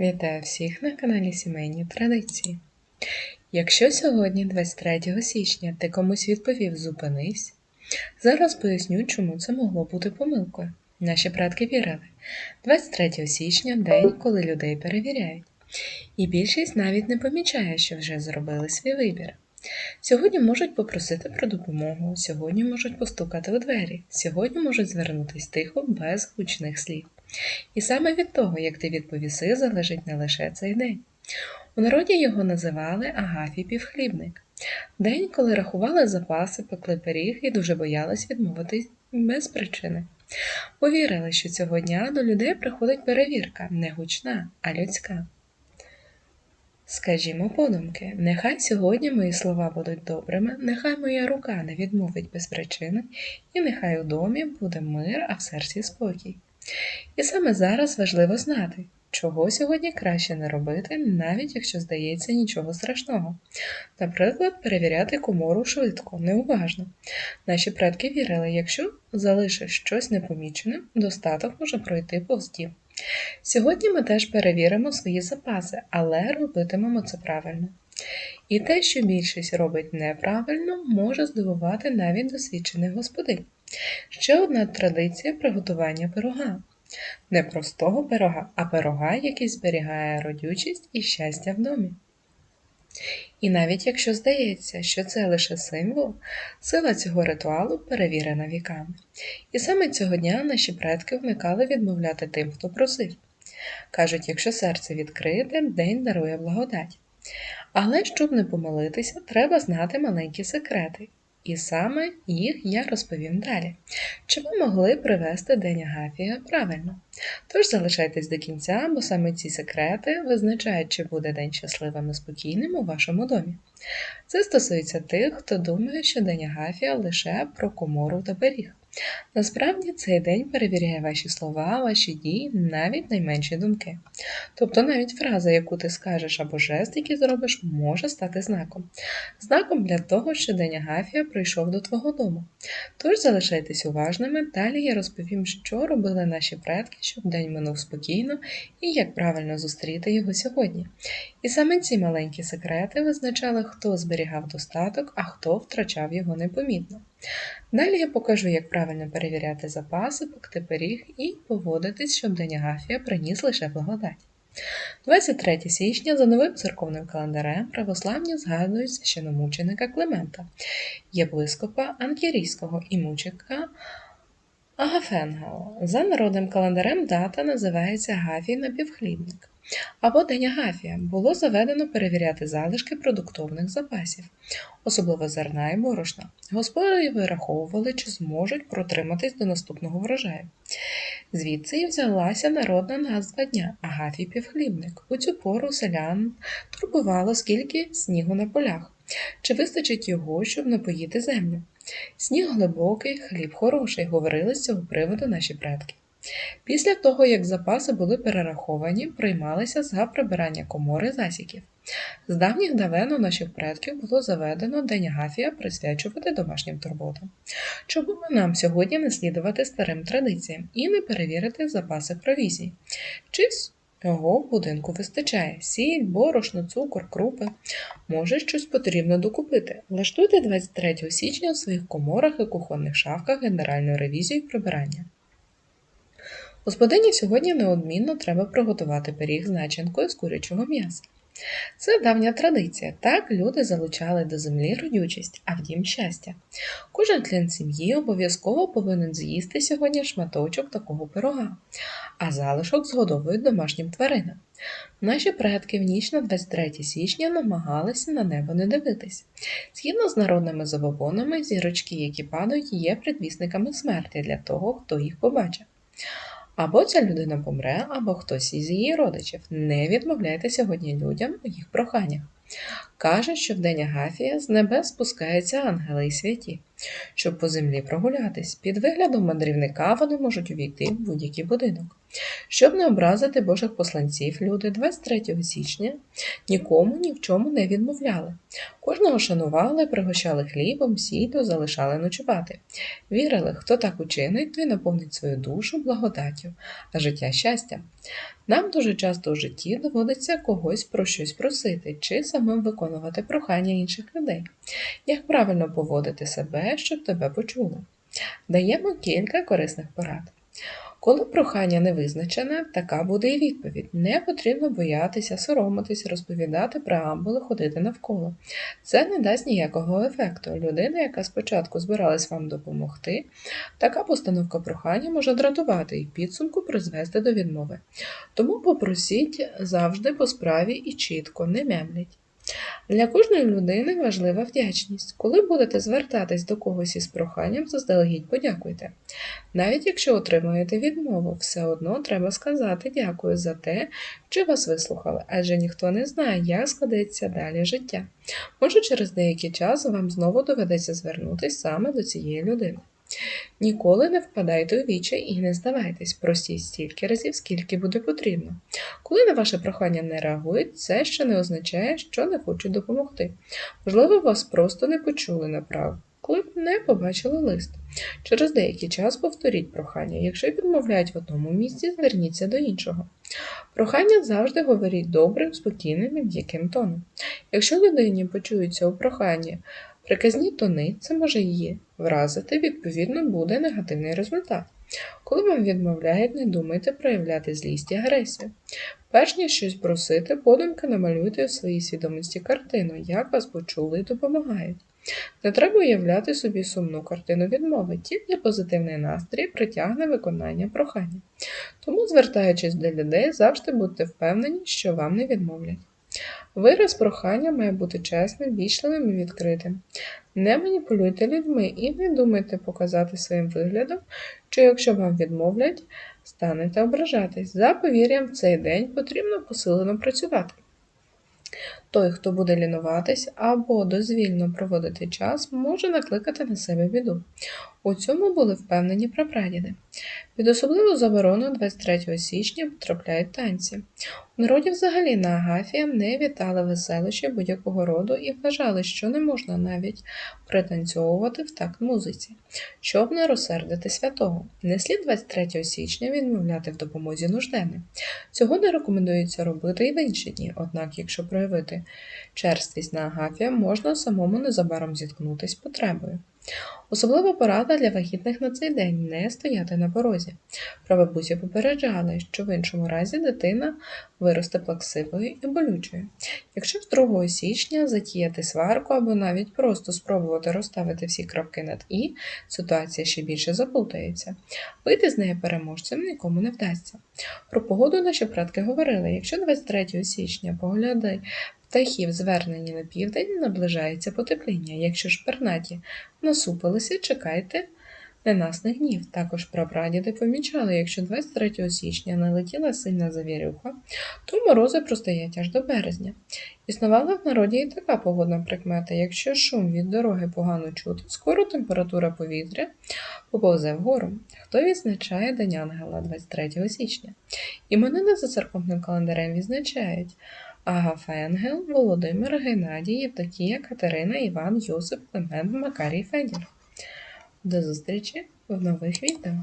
Вітаю всіх на каналі Сімейні Традиції. Якщо сьогодні, 23 січня, ти комусь відповів Зупинись, зараз поясню, чому це могло бути помилкою. Наші предки вірили. 23 січня день, коли людей перевіряють. І більшість навіть не помічає, що вже зробили свій вибір. Сьогодні можуть попросити про допомогу, сьогодні можуть постукати у двері, сьогодні можуть звернутись тихо без гучних слів. І саме від того, як ти відповіси, залежить не лише цей день. У народі його називали Агафій півхлібник. День, коли рахували запаси, пекли пиріг і дуже боялись відмовитись без причини. Повірили, що цього дня до людей приходить перевірка не гучна, а людська. Скажімо подумки, нехай сьогодні мої слова будуть добрими, нехай моя рука не відмовить без причини, і нехай у домі буде мир, а в серці спокій. І саме зараз важливо знати, чого сьогодні краще не робити, навіть якщо здається нічого страшного. Наприклад, перевіряти комору швидко, неуважно. Наші предки вірили, якщо залишиш щось непоміченим, достаток може пройти повз дім. Сьогодні ми теж перевіримо свої запаси, але робитимемо це правильно. І те, що більшість робить неправильно, може здивувати навіть досвідчених господинь. Ще одна традиція приготування пирога. Не простого пирога, а пирога, який зберігає родючість і щастя в домі. І навіть якщо здається, що це лише символ, сила цього ритуалу перевірена віками. І саме цього дня наші предки вмикали відмовляти тим, хто просив. Кажуть, якщо серце відкрите, день дарує благодать. Але щоб не помилитися, треба знати маленькі секрети, і саме їх я розповім далі. Чи ви могли привести День Агафія правильно? Тож залишайтесь до кінця, бо саме ці секрети визначають, чи буде день щасливим і спокійним у вашому домі. Це стосується тих, хто думає, що День Агафія лише про комору та пиріг. Насправді цей день перевіряє ваші слова, ваші дії, навіть найменші думки. Тобто навіть фраза, яку ти скажеш або жест, який зробиш, може стати знаком. Знаком для того, що День Агафія прийшов до твого дому. Тож залишайтесь уважними, далі я розповім, що робили наші предки, щоб день минув спокійно і як правильно зустріти його сьогодні. І саме ці маленькі секрети визначали, хто зберігав достаток, а хто втрачав його непомітно. Далі я покажу, як правильно перевіряти запаси, пекти пиріг і поводитись, щоб День Агафія приніс лише благодать. 23 січня за новим церковним календарем православні згадують священомученика Климента, єпископа Анкірійського і мучика Агафенгала. За народним календарем дата називається Агафій напівхлібник або День Агафія було заведено перевіряти залишки продуктовних запасів, особливо зерна і борошна. Господарі вираховували, чи зможуть протриматись до наступного врожаю. Звідси і взялася народна назва дня Агафій півхлібник. У цю пору селян турбувало, скільки снігу на полях, чи вистачить його, щоб напоїти землю. Сніг глибокий, хліб хороший, говорили з цього приводу наші предки. Після того, як запаси були перераховані, приймалися за прибирання комори засіків. З давніх давен у наших предків було заведено День Агафія присвячувати домашнім турботам. Чому би нам сьогодні не слідувати старим традиціям і не перевірити запаси провізії? Чи його в будинку вистачає сіль, борошно, цукор, крупи. Може, щось потрібно докупити. Влаштуйте 23 січня у своїх коморах і кухонних шафках генеральну ревізію і прибирання. Господині сьогодні неодмінно треба приготувати пиріг з начинкою з курячого м'яса. Це давня традиція. Так люди залучали до землі родючість, а в дім щастя. Кожен член сім'ї обов'язково повинен з'їсти сьогодні шматочок такого пирога, а залишок згодовують домашнім тваринам. Наші предки в ніч на 23 січня намагалися на небо не дивитись. Згідно з народними забобонами, зірочки, які падають, є предвісниками смерті для того, хто їх побачив. Або ця людина помре, або хтось із її родичів. Не відмовляйте сьогодні людям у їх проханнях. Кажуть, що в день Агафія з небес спускаються ангели й святі, щоб по землі прогулятись. Під виглядом мандрівника вони можуть увійти в будь-який будинок. Щоб не образити Божих посланців, люди 23 січня нікому ні в чому не відмовляли. Кожного шанували, пригощали хлібом, сіллю, залишали ночувати. Вірили, хто так учинить, той наповнить свою душу благодаттю, а життя щастям. Нам дуже часто у житті доводиться когось про щось просити чи самим виконувати прохання інших людей. Як правильно поводити себе, щоб тебе почули? Даємо кілька корисних порад. Коли прохання не визначене, така буде і відповідь. Не потрібно боятися, соромитись, розповідати преамбули, ходити навколо. Це не дасть ніякого ефекту. Людина, яка спочатку збиралась вам допомогти, така постановка прохання може дратувати і підсумку призвести до відмови. Тому попросіть завжди по справі і чітко, не мямліть. Для кожної людини важлива вдячність. Коли будете звертатись до когось із проханням, заздалегідь подякуйте. Навіть якщо отримаєте відмову, все одно треба сказати дякую за те, що вас вислухали, адже ніхто не знає, як складеться далі життя. Може, через деякий час вам знову доведеться звернутися саме до цієї людини. Ніколи не впадайте у вічай і не здавайтесь, простіть стільки разів, скільки буде потрібно. Коли на ваше прохання не реагують, це ще не означає, що не хочуть допомогти. Можливо, вас просто не почули направо, коли не побачили лист. Через деякий час повторіть прохання. Якщо відмовляють в одному місці, зверніться до іншого. Прохання завжди говоріть добрим, спокійним і м'яким тоном. Якщо людині почуються у проханні приказні тони, це може її вразити, відповідно, буде негативний результат. Коли вам відмовляють, не думайте проявляти злість і агресію. Перш ніж щось просити, подумки намалюйте у своїй свідомості картину, як вас почули і допомагають. Не треба уявляти собі сумну картину відмови, тільки позитивний настрій притягне виконання прохання. Тому, звертаючись до людей, завжди будьте впевнені, що вам не відмовлять. Вираз прохання має бути чесним, вічливим і відкритим. Не маніпулюйте людьми і не думайте показати своїм виглядом, що якщо вам відмовлять, станете ображатись. За повір'ям, в цей день потрібно посилено працювати. Той, хто буде лінуватись або дозвільно проводити час, може накликати на себе біду. У цьому були впевнені прапрадіди. Під особливу заборону 23 січня потрапляють танці. У народі взагалі на Агафія не вітали веселища будь-якого роду і вважали, що не можна навіть пританцьовувати в такт музиці, щоб не розсердити святого. Не слід 23 січня відмовляти в допомозі нужденним. Цього не рекомендується робити і в інші дні, однак, якщо проявити черствість на Агафія, можна самому незабаром зіткнутися з потребою. Особлива порада для вагітних на цей день не стояти на порозі. Прабабусі попереджали, що в іншому разі дитина виросте плаксивою і болючою. Якщо з 2 січня затіяти сварку або навіть просто спробувати розставити всі крапки над і, ситуація ще більше заплутається. Вийти з неї переможцем нікому не вдасться. Про погоду наші предки говорили: якщо 23 січня погляди птахів, звернені на південь, наближається потепління. Якщо ж пернаті насупилися, чекайте ненасних днів. Також прапрадіди помічали, якщо 23 січня налетіла сильна завірюха, то морози простоять аж до березня. Існувала в народі і така погодна прикмета. Якщо шум від дороги погано чути, скоро температура повітря поповзе вгору. Хто відзначає День Ангела 23 січня? Іменини за церковним календарем відзначають. Агафенгел, Володимир, Геннадій, Євдокія, Катерина, Іван, Йосип, Климент, Макарій, Федір. До зустрічі в нових відео!